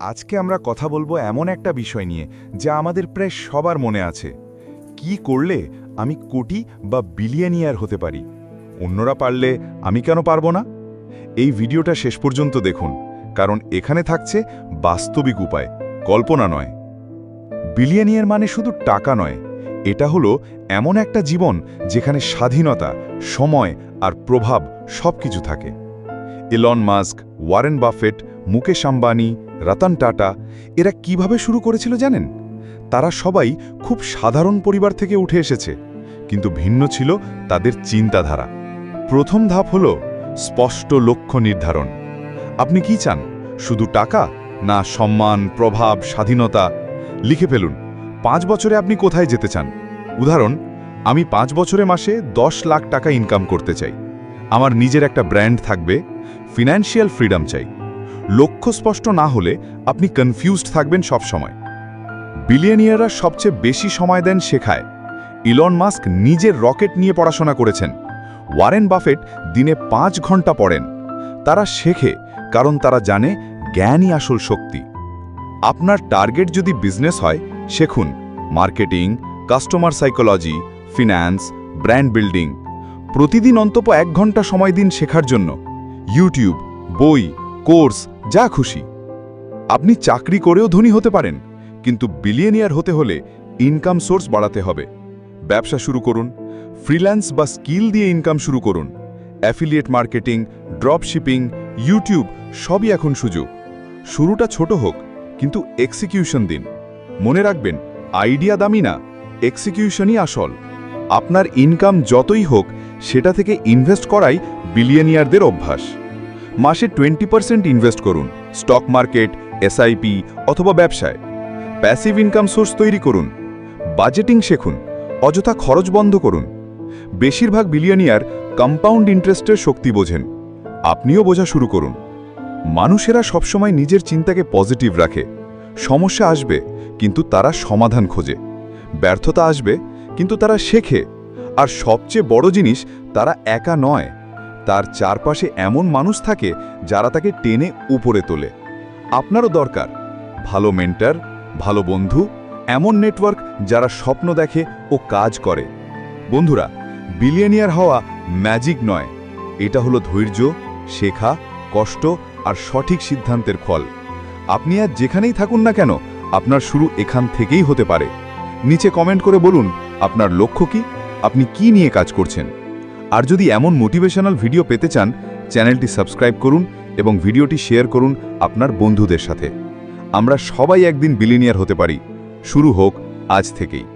আজকে আমরা কথা বলব এমন একটা বিষয় নিয়ে যা আমাদের প্রায় সবার মনে আছে। কি করলে আমি কোটি বা বিলিয়নিয়ার হতে পারি? অন্যরা পারলে আমি কেন পারব না? এই ভিডিওটা শেষ পর্যন্ত দেখুন, কারণ এখানে থাকছে বাস্তবিক উপায়, কল্পনা নয়। বিলিয়নিয়ার মানে শুধু টাকা নয়, এটা হলো এমন একটা জীবন যেখানে স্বাধীনতা, সময় আর প্রভাব সবকিছু থাকে। Elon Musk, Warren Buffett, Mukesh Ambani Ratan Tata, এরা কীভাবে শুরু করেছিল জানেন? তারা সবাই খুব সাধারণ পরিবার থেকে উঠে এসেছে, কিন্তু ভিন্ন ছিল তাদের চিন্তাধারা। প্রথম ধাপ হল স্পষ্ট লক্ষ্য নির্ধারণ। আপনি কি চান, শুধু টাকা না সম্মান, প্রভাব, স্বাধীনতা? লিখে ফেলুন, পাঁচ বছরে আপনি কোথায় যেতে চান? উদাহরণ, আমি পাঁচ বছরে মাসে দশ লাখ টাকা ইনকাম করতে চাই। আমার নিজের একটা ব্র্যান্ড থাকবে ফিনান্সিয়াল ফ্রিডম চাই। লক্ষ্য স্পষ্ট না হলে আপনি কনফিউজড থাকবেন সব সময় বিলিয়নিয়াররা সবচেয়ে বেশি সময় দেন শেখায়। ইলন মাস্ক নিজের রকেট নিয়ে পড়াশোনা করেছেন। ওয়ারেন বাফেট দিনে পাঁচ ঘণ্টা পড়েন। তারা শেখে, কারণ তারা জানে জ্ঞানই আসল শক্তি। আপনার টার্গেট যদি বিজনেস হয়, শেখুন। Marketing customer psychology finance brand building প্রতিদিন অন্তত এক ঘণ্টা সময় দিন শেখার জন্য। ইউটিউব বই কোর্স, যা খুশি। আপনি চাকরি করেও ধনী হতে পারেন, কিন্তু বিলিয়নিয়ার হতে হলে ইনকাম সোর্স বাড়াতে হবে। ব্যবসা শুরু করুন ফ্রিল্যান্স বা স্কিল দিয়ে ইনকাম শুরু করুন। Affiliate marketing drop shipping YouTube সবই এখন সুযোগ। শুরুটা ছোট হোক, কিন্তু এক্সিকিউশন দিন। মনে রাখবেন আইডিয়া দামি না এক্সিকিউশনই আসল। আপনার ইনকাম যতই হোক, সেটা থেকে ইনভেস্ট করাই বিলিয়নিয়ারদের অভ্যাস। মাসে টোয়েন্টি পার্সেন্ট ইনভেস্ট করুন, স্টক মার্কেট এসআইপি অথবা ব্যবসায়। প্যাসিভ ইনকাম সোর্স তৈরি করুন, বাজেটিং শেখুন, অযথা খরচ বন্ধ করুন। বেশিরভাগ বিলিয়নিয়ার কম্পাউন্ড ইন্টারেস্টের শক্তি বোঝেন, আপনিও বোঝা শুরু করুন। মানুষেরা সবসময় নিজের চিন্তাকে পজিটিভ রাখে, সমস্যা আসবে, কিন্তু তারা সমাধান খোঁজে। ব্যর্থতা আসবে, কিন্তু তারা শেখে, আর সবচেয়ে বড় জিনিস, তারা একা নয়। তার চারপাশে এমন মানুষ থাকে যারা তাকে টেনে উপরে তোলে। আপনারও দরকার। ভালো মেন্টার, ভালো বন্ধু, এমন নেটওয়ার্ক যারা স্বপ্ন দেখে ও কাজ করে। বন্ধুরা, বিলিয়নিয়ার হওয়া ম্যাজিক নয়। এটা হলো ধৈর্য, শেখা, কষ্ট আর সঠিক সিদ্ধান্তের ফল। আপনি আর যেখানেই থাকুন না কেন, আপনার শুরু এখান থেকেই হতে পারে। নিচে কমেন্ট করে বলুন, আপনার লক্ষ্য কি? আপনি কি নিয়ে কাজ করছেন? আর যদি এমন মোটিভেশনাল ভিডিও পেতে চান, চ্যানেলটি সাবস্ক্রাইব করুন এবং ভিডিওটি শেয়ার করুন আপনার বন্ধুদের সাথে। আমরা সবাই একদিন বিলিনিয়ার হতে পারি। শুরু হোক আজ থেকেই।